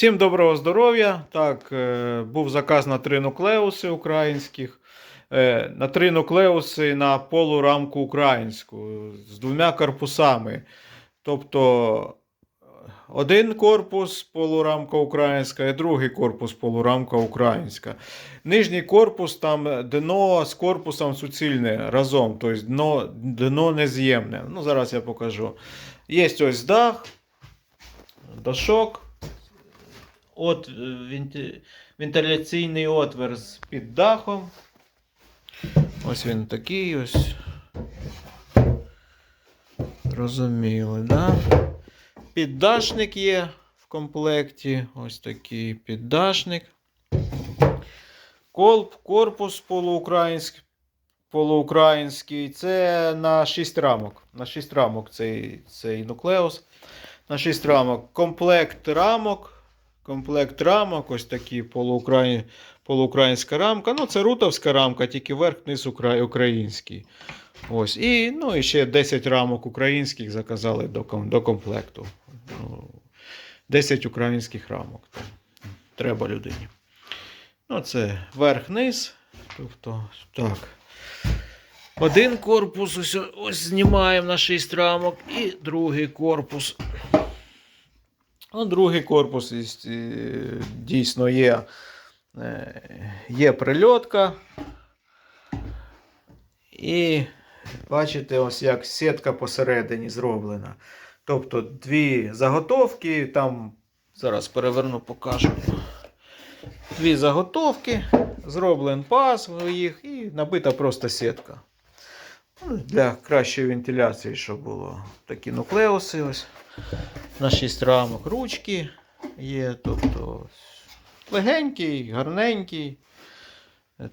Всім доброго здоров'я. Так, е, був заказ на три нуклеуси українських. Е, На три нуклеуси на полурамку українську з двома корпусами. Тобто один корпус полурамка українська і другий корпус полурамка українська. Нижній корпус там дно з корпусом суцільне разом, тобто дно, дно нез'ємне. Ну, зараз я покажу. Є ось дах, дошок. От е, вентиляційний отвір з під дахом. Ось він такий ось. Розуміли, да? Піддашник є в комплекті. Ось такий піддашник. Колб, корпус полуукраїнський. Полуукраїнський. Це на 6 рамок. На 6 рамок цей, цей нуклеус. На 6 рамок. Комплект рамок. Комплект рамок, ось такі полуукраї... полуукраїнська рамка. Ну, це рутовська рамка, тільки верх-низ укра... український. Ось. І, ну, і ще 10 рамок українських заказали до, до комплекту. Ну, 10 українських рамок. Треба людині. Ну, це верх-низ. Тобто, так. Один корпус ось, ось знімаємо на 6 рамок, і другий корпус. Ну, другий корпус е, дійсно є, е, є прильотка. І бачите, ось як сітка посередині зроблена. Тобто дві заготовки, там зараз переверну, покажу. Дві заготовки, зроблений паз в їх і набита просто сітка. Для кращої вентиляції, щоб було такі нуклеуси. Ось на 6 рамок ручки є. Тобто легенький, гарненький.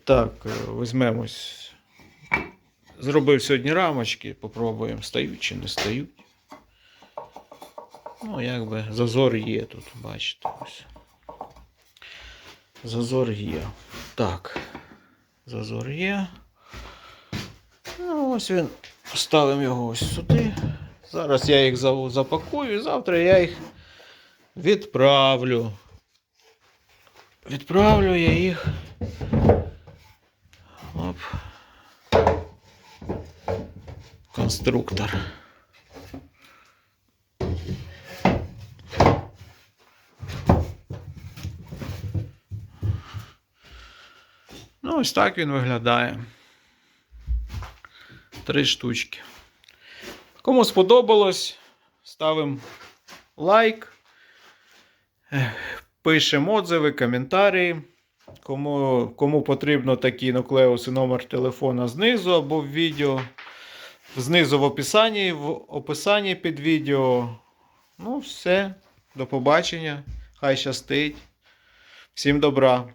Так, е, візьмемо. Зробив сьогодні рамочки, попробуємо, стають чи не стають. Ну, якби зазор є тут, бачите. ось. Зазор є. Так. Зазор є. Ну, ось він. Ставимо його ось сюди. Зараз я їх запакую і завтра я їх відправлю. Відправлю я їх. Оп. Конструктор. Ну, ось так він виглядає. Три штучки. Кому сподобалось, ставимо лайк, пишемо отзиви, коментарі. Кому, кому потрібно такі нуклеуси, номер телефона знизу або в відео. Знизу в описанні, в описанні під відео. Ну, все. До побачення. Хай щастить. Всім добра.